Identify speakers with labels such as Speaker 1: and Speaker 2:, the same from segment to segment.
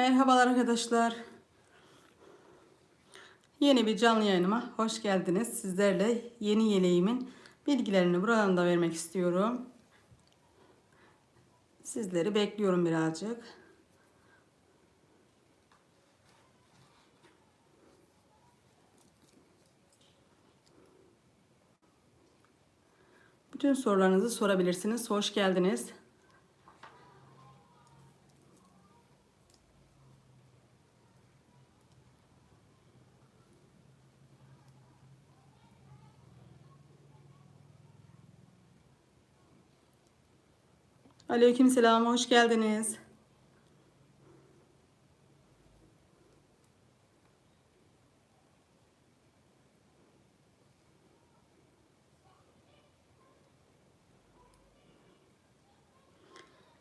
Speaker 1: Merhabalar arkadaşlar. Yeni bir canlı yayınıma hoş geldiniz. Sizlerle yeni yeleğimin bilgilerini buradan da vermek istiyorum. Sizleri bekliyorum birazcık. Bütün sorularınızı sorabilirsiniz. Hoş geldiniz. Aleykümselam, hoş geldiniz.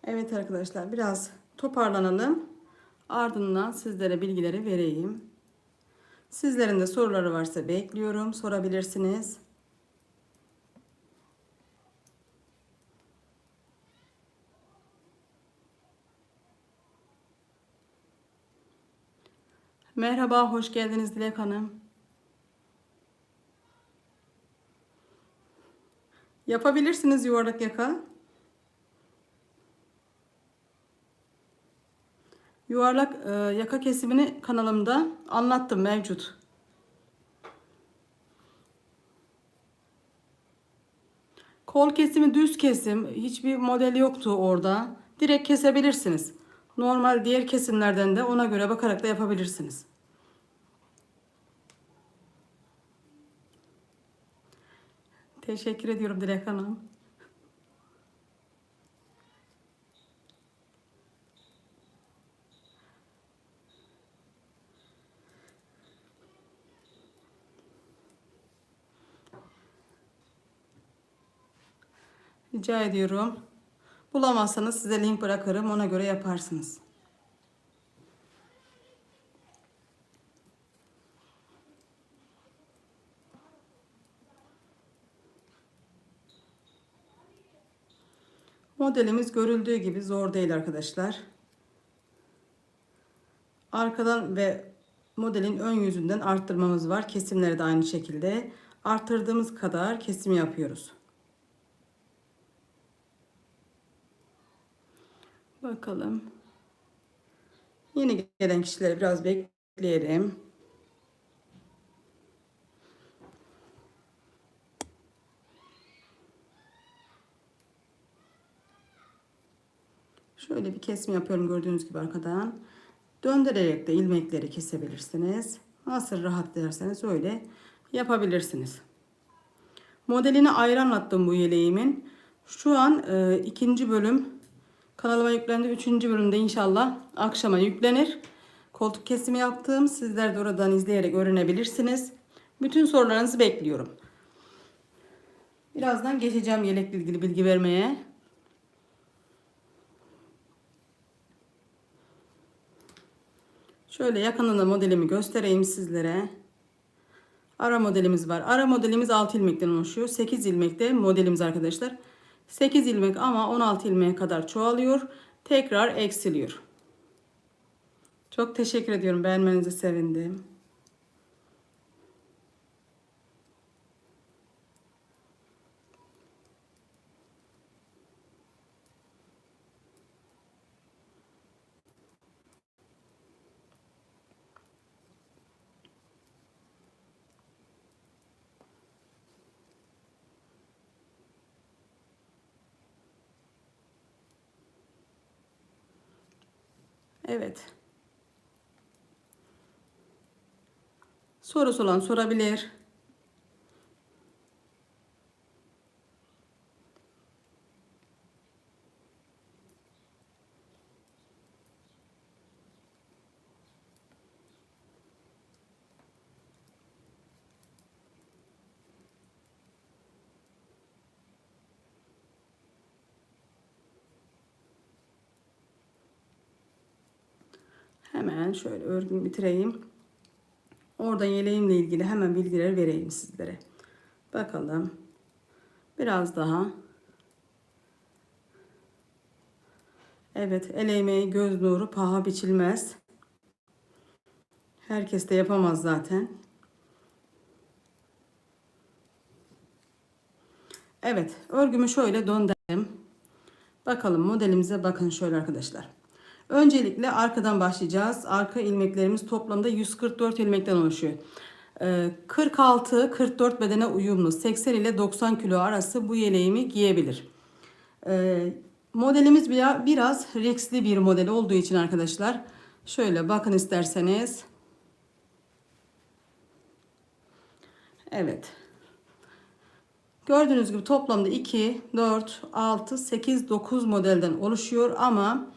Speaker 1: Evet arkadaşlar, biraz toparlanalım. Ardından sizlere bilgileri vereyim. Sizlerin de soruları varsa bekliyorum, sorabilirsiniz. Merhaba, hoş geldiniz Dilek Hanım. Yapabilirsiniz yuvarlak yaka. Yuvarlak e, yaka kesimini kanalımda anlattım mevcut. Kol kesimi düz kesim. Hiçbir model yoktu orada. Direkt kesebilirsiniz. Normal diğer kesimlerden de ona göre bakarak da yapabilirsiniz. Teşekkür ediyorum Dilek Hanım. Rica ediyorum. Bulamazsanız size link bırakırım. Ona göre yaparsınız. Modelimiz görüldüğü gibi zor değil arkadaşlar. Arkadan ve modelin ön yüzünden arttırmamız var. Kesimleri de aynı şekilde. Arttırdığımız kadar kesim yapıyoruz. Bakalım. Yeni gelen kişileri biraz bekleyelim. Şöyle bir kesim yapıyorum gördüğünüz gibi arkadan. Döndürerek de ilmekleri kesebilirsiniz. Nasıl rahat derseniz öyle yapabilirsiniz. Modelini ayrı anlattım bu yeleğimin. Şu an e, ikinci bölüm kanalıma yüklendi. Üçüncü bölümde inşallah akşama yüklenir. Koltuk kesimi yaptım. Sizler de oradan izleyerek öğrenebilirsiniz. Bütün sorularınızı bekliyorum. Birazdan geçeceğim yelekle ilgili bilgi vermeye. Şöyle yakınında modelimi göstereyim sizlere. Ara modelimiz var. Ara modelimiz 6 ilmekten oluşuyor. 8 ilmekte modelimiz arkadaşlar. 8 ilmek ama 16 ilmeğe kadar çoğalıyor. Tekrar eksiliyor. Çok teşekkür ediyorum. Beğenmenizi sevindim. Evet. Sorusu olan sorabilir. Hemen şöyle örgümü bitireyim. Oradan yeleğimle ilgili hemen bilgileri vereyim sizlere. Bakalım. Biraz daha. Evet, el emeği göz nuru paha biçilmez. Herkes de yapamaz zaten. Evet, örgümü şöyle döndürdüm. Bakalım modelimize bakın şöyle arkadaşlar. Öncelikle arkadan başlayacağız. Arka ilmeklerimiz toplamda 144 ilmekten oluşuyor. Ee, 46-44 bedene uyumlu 80 ile 90 kilo arası bu yeleğimi giyebilir. Ee, modelimiz biraz rexli bir model olduğu için arkadaşlar şöyle bakın isterseniz. Evet. Gördüğünüz gibi toplamda 2, 4, 6, 8, 9 modelden oluşuyor ama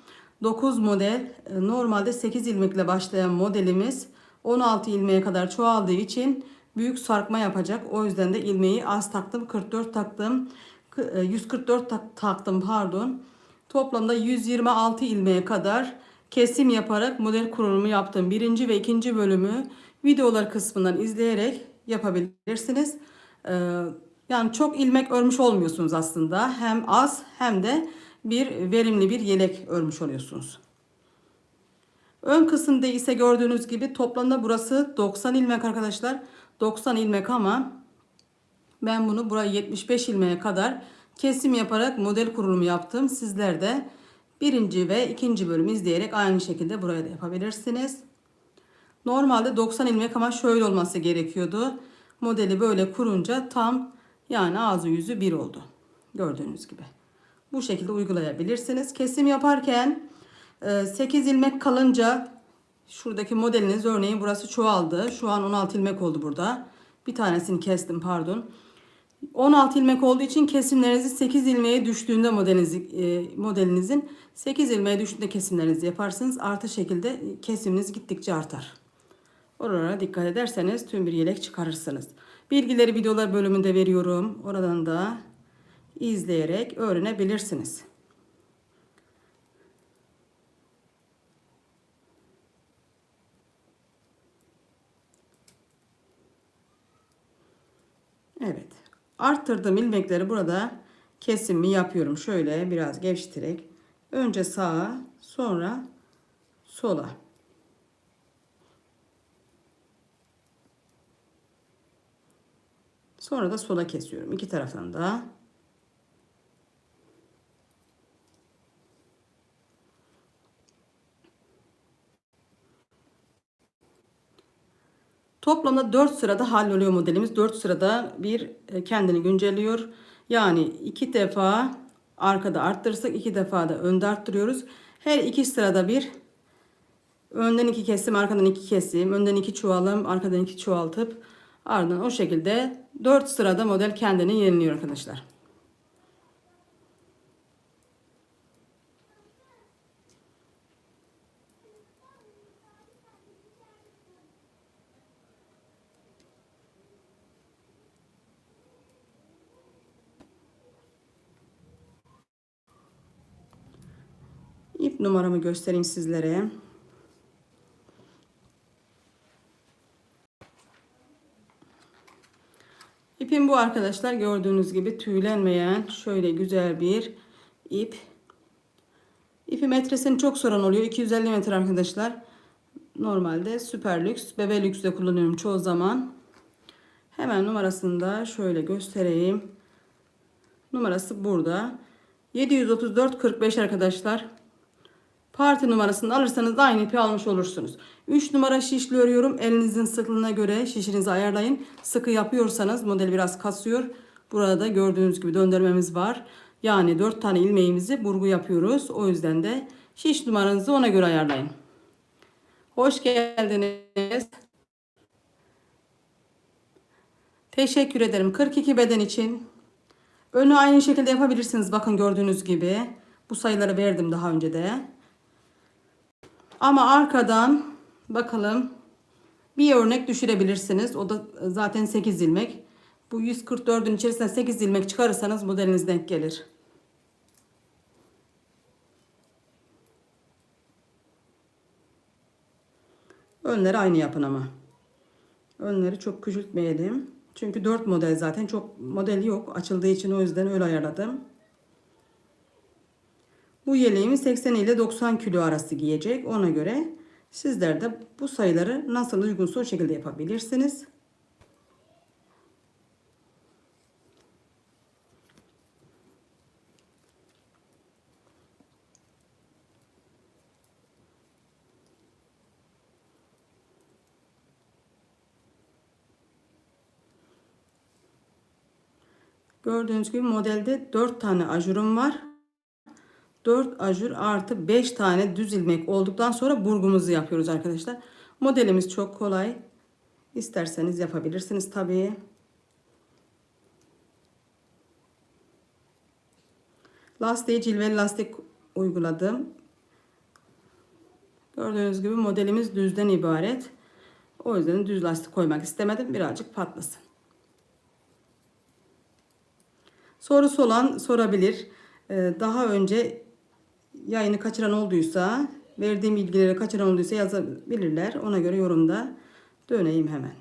Speaker 1: 9 model e, normalde 8 ilmekle başlayan modelimiz 16 ilmeğe kadar çoğaldığı için büyük sarkma yapacak. O yüzden de ilmeği az taktım. 44 taktım. K- e, 144 tak- taktım pardon. Toplamda 126 ilmeğe kadar kesim yaparak model kurulumu yaptım. Birinci ve ikinci bölümü videolar kısmından izleyerek yapabilirsiniz. Ee, yani çok ilmek örmüş olmuyorsunuz aslında. Hem az hem de bir verimli bir yelek örmüş oluyorsunuz. Ön kısımda ise gördüğünüz gibi toplamda burası 90 ilmek arkadaşlar. 90 ilmek ama ben bunu buraya 75 ilmeğe kadar kesim yaparak model kurulumu yaptım. Sizler de birinci ve ikinci bölümü izleyerek aynı şekilde buraya da yapabilirsiniz. Normalde 90 ilmek ama şöyle olması gerekiyordu. Modeli böyle kurunca tam yani ağzı yüzü bir oldu. Gördüğünüz gibi. Bu şekilde uygulayabilirsiniz. Kesim yaparken 8 ilmek kalınca şuradaki modeliniz örneğin burası çoğaldı. Şu an 16 ilmek oldu burada. Bir tanesini kestim pardon. 16 ilmek olduğu için kesimlerinizi 8 ilmeğe düştüğünde modelinizi, e, modelinizin 8 ilmeğe düştüğünde kesimlerinizi yaparsınız. Artı şekilde kesiminiz gittikçe artar. Oralara dikkat ederseniz tüm bir yelek çıkarırsınız. Bilgileri videolar bölümünde veriyorum. Oradan da izleyerek öğrenebilirsiniz. Evet. Arttırdığım ilmekleri burada kesimi yapıyorum. Şöyle biraz gevşeterek. Önce sağa sonra sola. Sonra da sola kesiyorum. İki taraftan da. Toplamda 4 sırada halloluyor modelimiz. 4 sırada bir e, kendini güncelliyor. Yani iki defa arkada arttırırsak iki defa da önde arttırıyoruz. Her iki sırada bir önden iki kesim, arkadan iki kesim, önden iki çuvalım, arkadan iki çoğaltıp ardından o şekilde 4 sırada model kendini yeniliyor arkadaşlar. İp numaramı göstereyim sizlere. İpim bu arkadaşlar gördüğünüz gibi tüylenmeyen şöyle güzel bir ip. İpi metresini çok soran oluyor. 250 metre arkadaşlar. Normalde süper lüks, bebe lüksde kullanıyorum çoğu zaman. Hemen numarasını da şöyle göstereyim. Numarası burada. 734 45 arkadaşlar. Parti numarasını alırsanız aynı ipi almış olursunuz. 3 numara şişli örüyorum. Elinizin sıklığına göre şişinizi ayarlayın. Sıkı yapıyorsanız model biraz kasıyor. Burada da gördüğünüz gibi döndürmemiz var. Yani 4 tane ilmeğimizi burgu yapıyoruz. O yüzden de şiş numaranızı ona göre ayarlayın. Hoş geldiniz. Teşekkür ederim. 42 beden için. Önü aynı şekilde yapabilirsiniz. Bakın gördüğünüz gibi. Bu sayıları verdim daha önce de. Ama arkadan bakalım bir örnek düşürebilirsiniz. O da zaten 8 ilmek. Bu 144'ün içerisinde 8 ilmek çıkarırsanız modeliniz denk gelir. Önleri aynı yapın ama. Önleri çok küçültmeyelim. Çünkü 4 model zaten çok model yok. Açıldığı için o yüzden öyle ayarladım. Bu yeleğimi 80 ile 90 kilo arası giyecek. Ona göre Sizler de bu sayıları nasıl uygunsa o şekilde yapabilirsiniz. Gördüğünüz gibi modelde 4 tane ajurum var. 4 ajur artı 5 tane düz ilmek olduktan sonra burgumuzu yapıyoruz arkadaşlar. Modelimiz çok kolay. İsterseniz yapabilirsiniz tabii. Lastiği cilveli lastik uyguladım. Gördüğünüz gibi modelimiz düzden ibaret. O yüzden düz lastik koymak istemedim. Birazcık patlasın. Sorusu olan sorabilir. Ee, Daha önce yayını kaçıran olduysa, verdiğim bilgileri kaçıran olduysa yazabilirler. Ona göre yorumda döneyim hemen.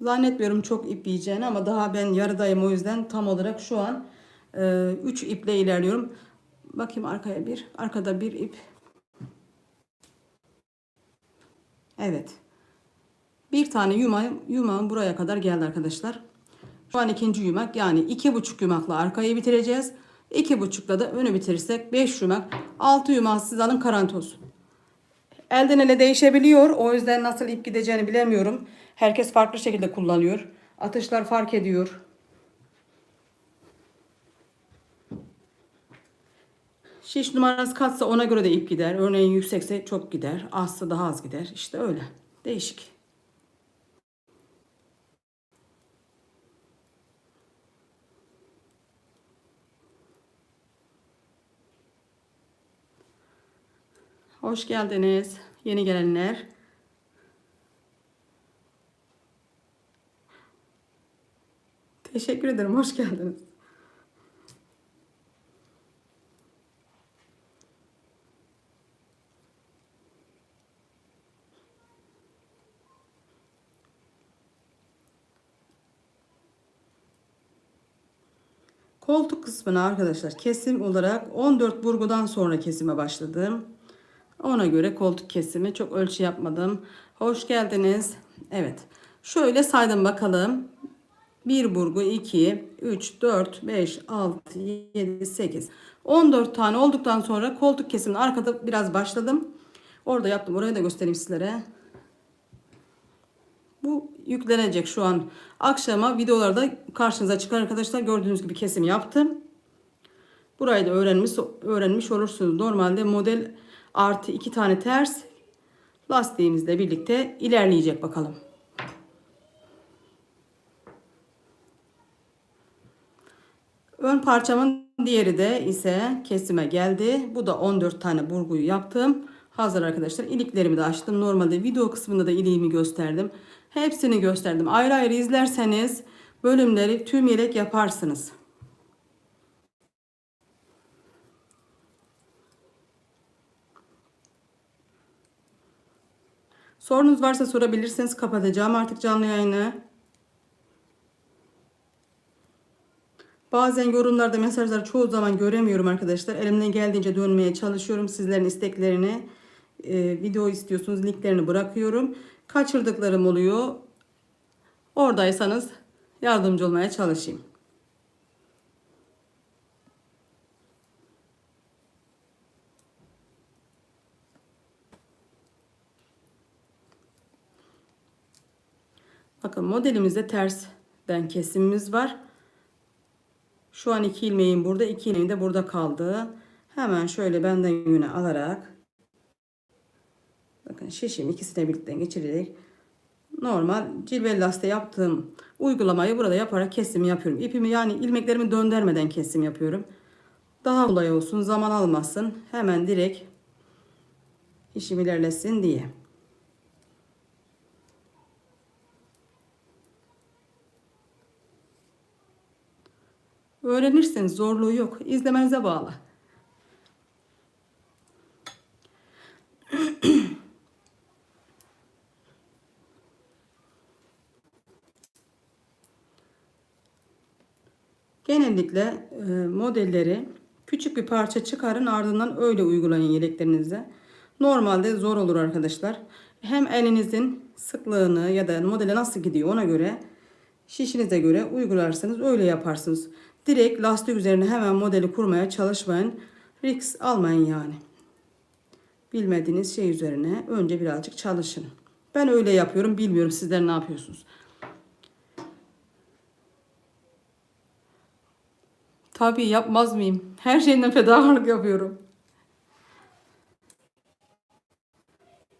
Speaker 1: Zannetmiyorum çok ip yiyeceğini ama daha ben yarıdayım o yüzden tam olarak şu an 3 iple ilerliyorum. Bakayım arkaya bir. Arkada bir ip. Evet. Bir tane yumağım, yumağım buraya kadar geldi arkadaşlar. Şu an ikinci yumak yani iki buçuk yumakla arkayı bitireceğiz. İki buçukla da önü bitirirsek beş yumak. Altı yumak siz alın garanti olsun. Elden ele değişebiliyor. O yüzden nasıl ip gideceğini bilemiyorum. Herkes farklı şekilde kullanıyor. Atışlar fark ediyor. Şiş numaranız katsa ona göre de ip gider. Örneğin yüksekse çok gider. Azsa daha az gider. İşte öyle. Değişik. Hoş geldiniz. Yeni gelenler. Teşekkür ederim. Hoş geldiniz. Koltuk kısmına arkadaşlar kesim olarak 14 burgudan sonra kesime başladım. Ona göre koltuk kesimi çok ölçü yapmadım. Hoş geldiniz. Evet. Şöyle saydım bakalım. 1 burgu 2, 3, 4, 5, 6, 7, 8. 14 tane olduktan sonra koltuk kesimini arkada biraz başladım. Orada yaptım. Orayı da göstereyim sizlere. Bu yüklenecek şu an. Akşama videolarda karşınıza çıkar arkadaşlar. Gördüğünüz gibi kesim yaptım. Burayı da öğrenmiş, öğrenmiş olursunuz. Normalde model artı iki tane ters lastiğimizle birlikte ilerleyecek bakalım. Ön parçamın diğeri de ise kesime geldi. Bu da 14 tane burguyu yaptım. Hazır arkadaşlar. İliklerimi de açtım. Normalde video kısmında da iliğimi gösterdim. Hepsini gösterdim. Ayrı ayrı izlerseniz bölümleri tüm yelek yaparsınız. Sorunuz varsa sorabilirsiniz. Kapatacağım artık canlı yayını. Bazen yorumlarda mesajları çoğu zaman göremiyorum arkadaşlar. Elimden geldiğince dönmeye çalışıyorum. Sizlerin isteklerini, e, video istiyorsunuz linklerini bırakıyorum. Kaçırdıklarım oluyor. Oradaysanız yardımcı olmaya çalışayım. Bakın modelimizde tersten kesimimiz var. Şu an iki ilmeğim burada, iki ilmeğim de burada kaldı. Hemen şöyle benden yöne alarak bakın şişim ikisine birlikte geçirerek normal cilveli lastiğe yaptığım uygulamayı burada yaparak kesim yapıyorum. İpimi yani ilmeklerimi döndürmeden kesim yapıyorum. Daha kolay olsun, zaman almasın. Hemen direkt işim ilerlesin diye. Öğrenirseniz zorluğu yok. İzlemenize bağlı. Genellikle e, modelleri küçük bir parça çıkarın ardından öyle uygulayın yeleklerinize. Normalde zor olur arkadaşlar. Hem elinizin sıklığını ya da modele nasıl gidiyor ona göre şişinize göre uygularsanız öyle yaparsınız. Direkt lastik üzerine hemen modeli kurmaya çalışmayın. Risk almayın yani. Bilmediğiniz şey üzerine önce birazcık çalışın. Ben öyle yapıyorum. Bilmiyorum sizler ne yapıyorsunuz. Tabii yapmaz mıyım? Her şeyden fedakarlık yapıyorum.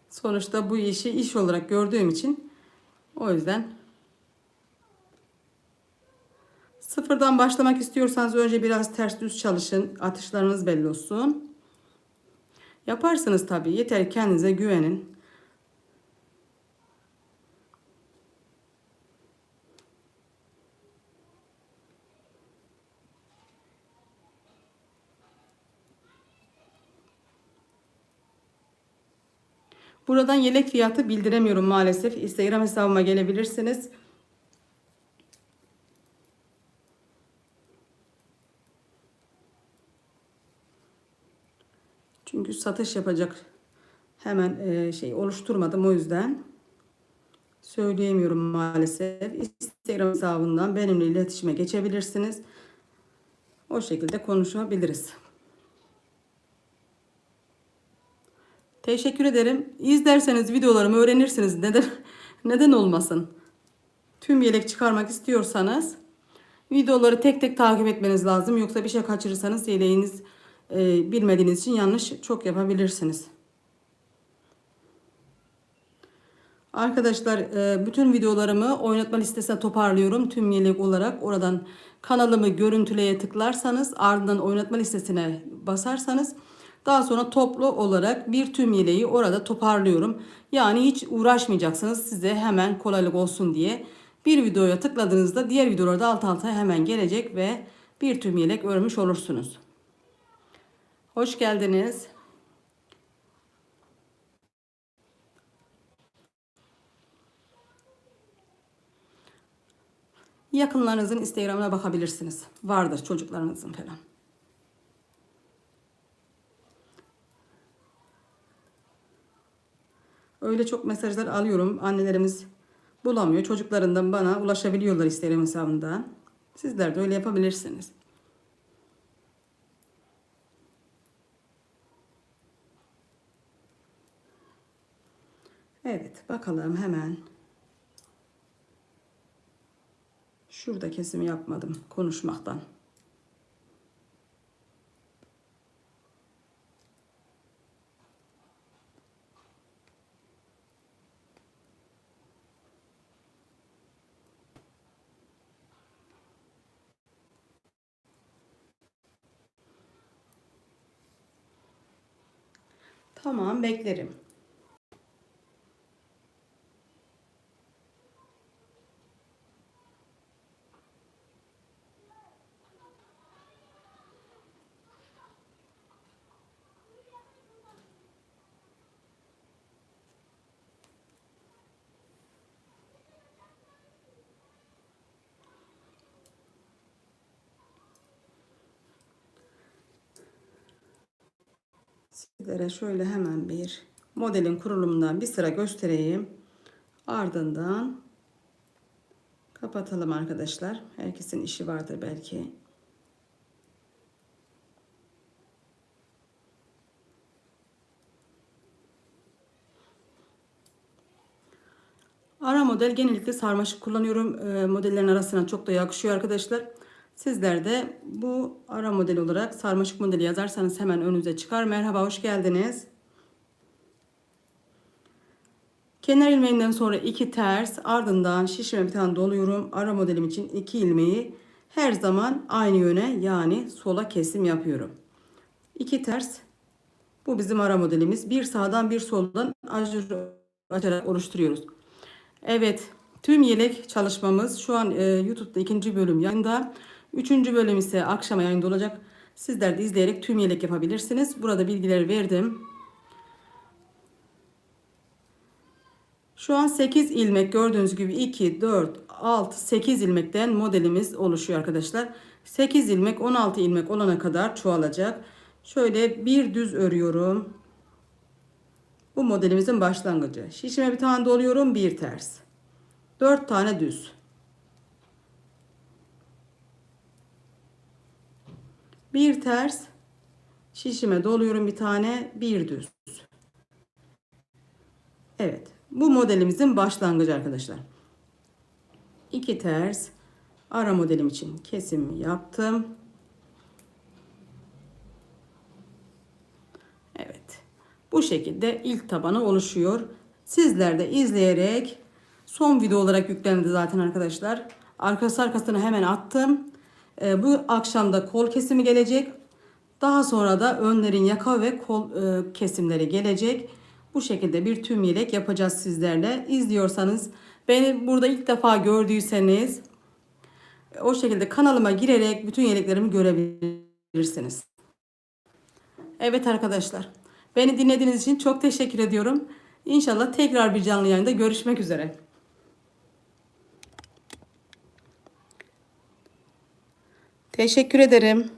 Speaker 1: Sonuçta bu işi iş olarak gördüğüm için o yüzden sıfırdan başlamak istiyorsanız önce biraz ters düz çalışın. Atışlarınız belli olsun. Yaparsınız tabii. Yeter kendinize güvenin. Buradan yelek fiyatı bildiremiyorum maalesef. Instagram hesabıma gelebilirsiniz. Çünkü satış yapacak hemen e, şey oluşturmadım o yüzden söyleyemiyorum maalesef. Instagram hesabından benimle iletişime geçebilirsiniz. O şekilde konuşabiliriz. Teşekkür ederim. İzlerseniz videolarımı öğrenirsiniz. Neden neden olmasın? Tüm yelek çıkarmak istiyorsanız videoları tek tek takip etmeniz lazım. Yoksa bir şey kaçırırsanız yeleğiniz e, bilmediğiniz için yanlış çok yapabilirsiniz. Arkadaşlar e, bütün videolarımı oynatma listesine toparlıyorum. Tüm yelek olarak oradan kanalımı görüntüleye tıklarsanız ardından oynatma listesine basarsanız daha sonra toplu olarak bir tüm yeleği orada toparlıyorum. Yani hiç uğraşmayacaksınız size hemen kolaylık olsun diye. Bir videoya tıkladığınızda diğer videolarda alt alta hemen gelecek ve bir tüm yelek örmüş olursunuz. Hoş geldiniz. Yakınlarınızın Instagram'ına bakabilirsiniz. Vardır çocuklarınızın falan. Öyle çok mesajlar alıyorum. Annelerimiz bulamıyor. Çocuklarından bana ulaşabiliyorlar Instagram hesabından. Sizler de öyle yapabilirsiniz. Evet bakalım hemen. Şurada kesimi yapmadım konuşmaktan. Tamam beklerim. Sizlere şöyle hemen bir modelin kurulumundan bir sıra göstereyim. Ardından kapatalım arkadaşlar. Herkesin işi vardır belki. Ara model genellikle sarmaşık kullanıyorum. E, modellerin arasına çok da yakışıyor arkadaşlar. Sizler de bu ara model olarak sarmaşık modeli yazarsanız hemen önünüze çıkar. Merhaba hoş geldiniz. Kenar ilmeğinden sonra iki ters ardından şişime bir tane doluyorum. Ara modelim için iki ilmeği her zaman aynı yöne yani sola kesim yapıyorum. İki ters bu bizim ara modelimiz. Bir sağdan bir soldan ajur açarak oluşturuyoruz. Evet tüm yelek çalışmamız şu an e, YouTube'da ikinci bölüm yayında. Üçüncü bölüm ise akşama yayında olacak. Sizler de izleyerek tüm yelek yapabilirsiniz. Burada bilgileri verdim. Şu an 8 ilmek gördüğünüz gibi 2, 4, 6, 8 ilmekten modelimiz oluşuyor arkadaşlar. 8 ilmek 16 ilmek olana kadar çoğalacak. Şöyle bir düz örüyorum. Bu modelimizin başlangıcı. Şişime bir tane doluyorum, bir ters. 4 tane düz. Bir ters. Şişime doluyorum bir tane, bir düz. Evet. Bu modelimizin başlangıcı arkadaşlar. 2 ters. Ara modelim için kesim yaptım. Evet. Bu şekilde ilk tabanı oluşuyor. Sizler de izleyerek son video olarak yüklendi zaten arkadaşlar. Arkası arkasına hemen attım. Ee, bu akşam da kol kesimi gelecek. Daha sonra da önlerin yaka ve kol e, kesimleri gelecek. Bu şekilde bir tüm yelek yapacağız sizlerle. İzliyorsanız beni burada ilk defa gördüyseniz o şekilde kanalıma girerek bütün yeleklerimi görebilirsiniz. Evet arkadaşlar. Beni dinlediğiniz için çok teşekkür ediyorum. İnşallah tekrar bir canlı yayında görüşmek üzere. Teşekkür ederim.